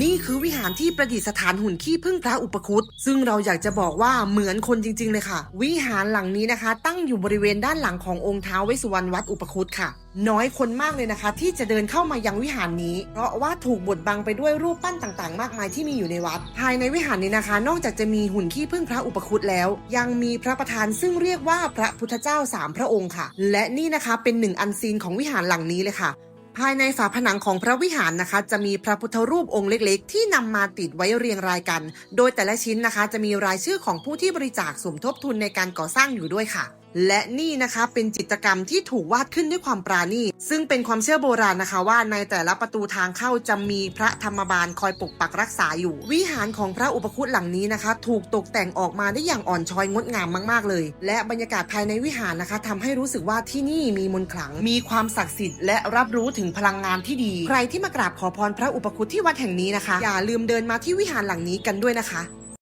นี่คือวิหารที่ประดิษฐานหุ่นขี้พึ่งพระอุปคุตซึ่งเราอยากจะบอกว่าเหมือนคนจริง ๆ เลยค่ะ วิหารหลังนี้นะคะ ตั้งอยู่บริเวณด้านหลังขององค์ท้าวเวสุวรรณวัดอุปคุตค่ะ น้อยคนมากเลยนะคะ ที่จะเดินเข้ามายังวิหารนี้ เพราะว่าถูกบดบังไปด้วยรูปปั้นต่างๆ มากมายที่มีอยู่ในวัด ภายในวิหารนี้นะคะ นอกจากจะมีหุ่นขี้พึ่งพระอุปคุตแล้ว ยังมีพระประธานซึ่งเรียกว่าพระพุทธเจ้าสามพระองค์ค่ะ และนี่นะคะเป็นหนึ่งอันซีนของวิหารหลังนี้เลยค่ะ ภายในฝาผนังของพระวิหารนะคะ จะมีพระพุทธรูปองค์เล็กๆ ที่นำมาติดไว้เรียงรายกัน โดยแต่ละชิ้นนะคะจะมีรายชื่อของผู้ที่บริจาคสมทบทุนในการก่อสร้างอยู่ด้วยค่ะ และนี่นะคะเป็นจิตรกรรมที่ถูกวาดขึ้นด้วยความปราณีตซึ่งเป็นความเชื่อโบราณนะคะว่าในแต่ละประตูทางเข้าจะมีพระธรรมบาลคอยปกปักรักษาอยู่ วิหารของพระอุปคุตหลังนี้นะคะ ถูกตกแต่งออกมาได้อย่างอ่อนช้อยงดงามมากๆเลย และบรรยากาศภายในวิหารนะคะทำให้รู้สึกว่าที่นี่มีมนต์ขลัง มีความศักดิ์สิทธิ์และรับรู้ถึงถึงพลังงานที่ดี ใครที่มากราบขอพรพระอุปคุตที่วัดแห่งนี้นะคะ อย่าลืมเดินมาที่วิหารหลังนี้กันด้วยนะคะ